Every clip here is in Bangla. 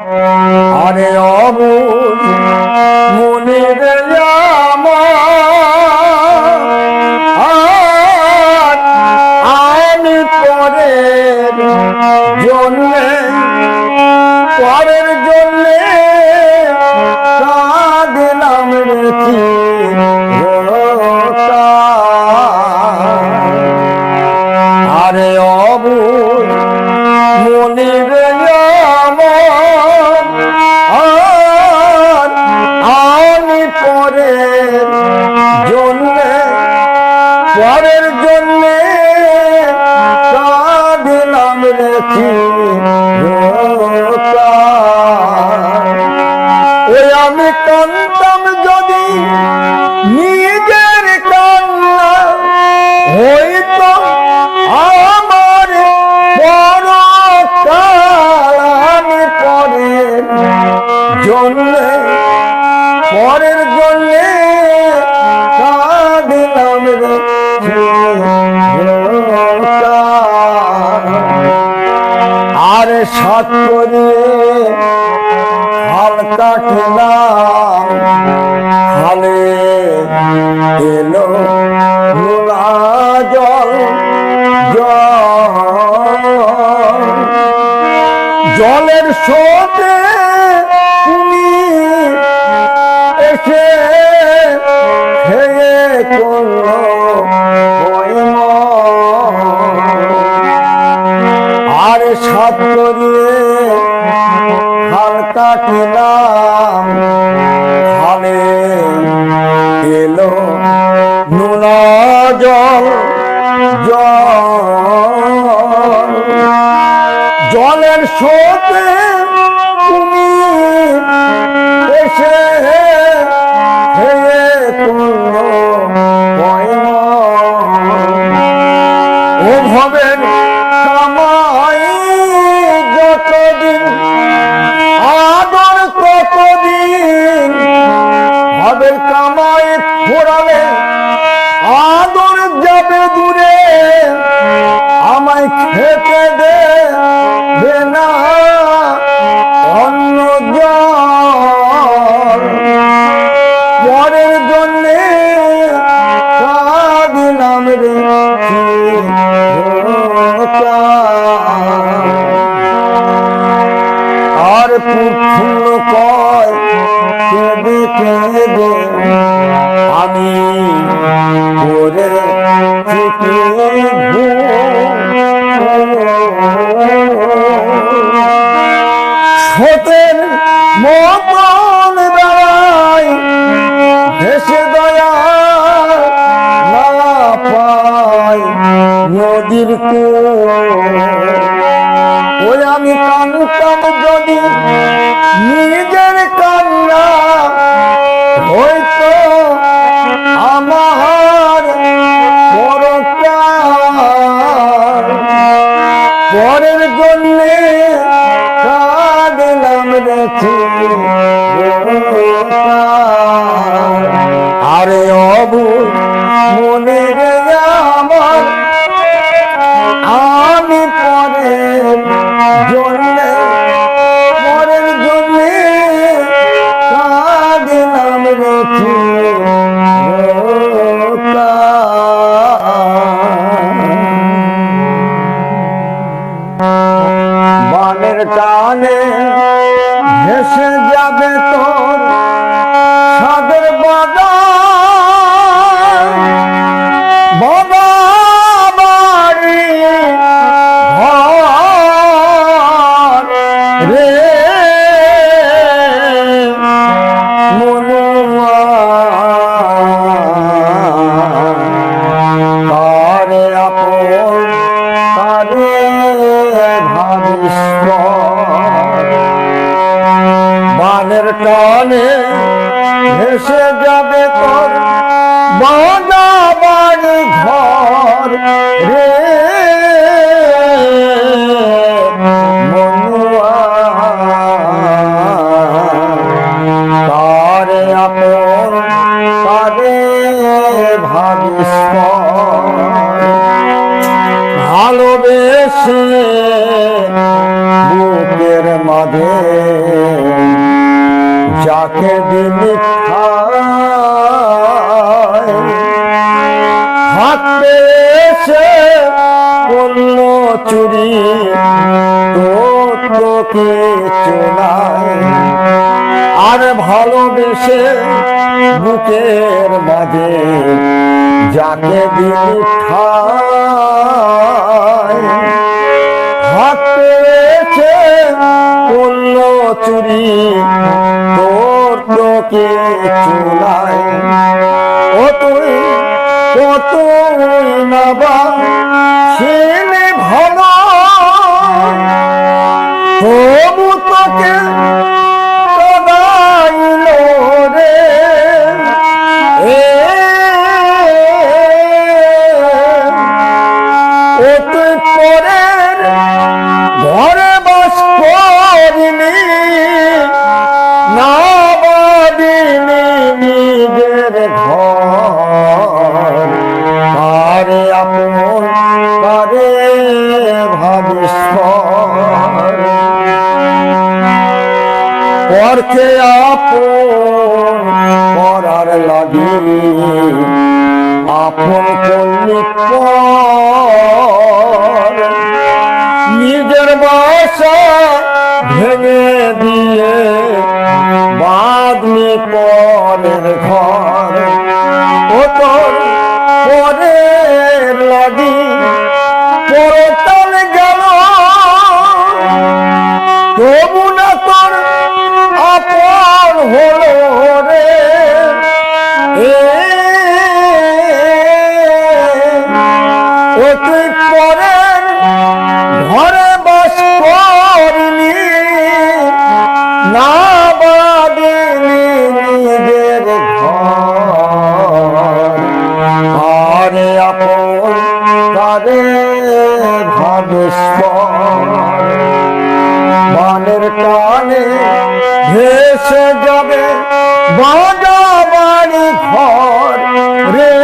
আরে হইতো আমার বড় আমি পরের জন্যে পরের জন্যে কাঁদলাম আর সাত করিয়ে হাল কাটলাম হালে এলো নোনা জল জল। জলের সোতে তুমি এসে খেয়ে করল আর সাত করিয়ে হাল কাটিলাম হালে এলো জল জল। জলের স্রোতে তুমি এসে খেয়ে যাবে দূরে আমায় খেতে দে না ছোটের মতন বেড়াই দেশে দয়া না পাই নদীর ওই আমি কানতাম যদি নিজের ভাবিশ্বর বানের টানে ভেসে যাবে তোর। বাগা বাড়ি ঘর। রে যাকে ঠাই হাত পেয়েছে করল চুরি তোকে চোলায়। আর ভালোবেসে বুকের মাঝে যাকে ঠাই হাত পেয়েছে করল চুরি তোর তোকে চুলায় ও তুই কতই নাবা ছেলে ভালো। তবু তোকে পরের পরকে আপন করার লাগি। আপন করলি পর নিজের বাসা ভেঙে দিয়ে বাদলি পরের ঘর। ও তোর পরের লাগি। হলো রে। ও তুই পরের ঘরে বাস করলি না বাদিলি নিজের ঘর। আপন ভাবেশ্বর বানের টানে ভেসে যাবে বাজা বাড়ি ঘর রে।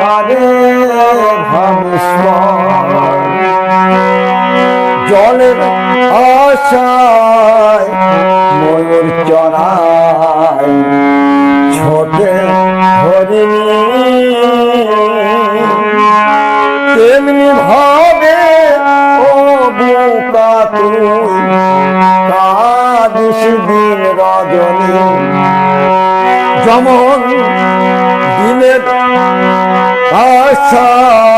কারে জলের আশায় ময়ূর চড়ায় ছোটে হরিণী তেমনি ভাবে ও বোকা তুই কাদিস দিন রজনী যেমন দিনের আশায়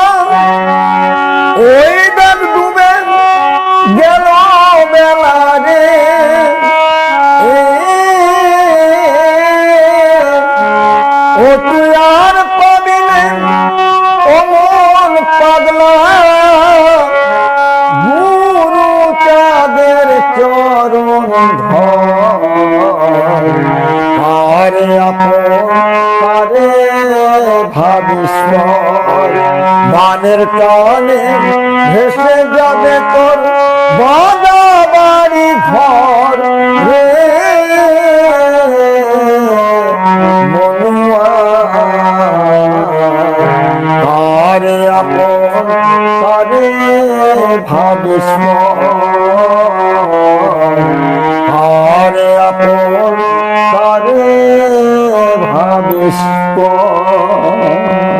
আরে ভাবিশ্বর মানের টানে ভেসে যাবে তোর বাজা বাড়ি ঘর। রে আরে আপন ভাবিশ্বর আরে ভাবিশ্বর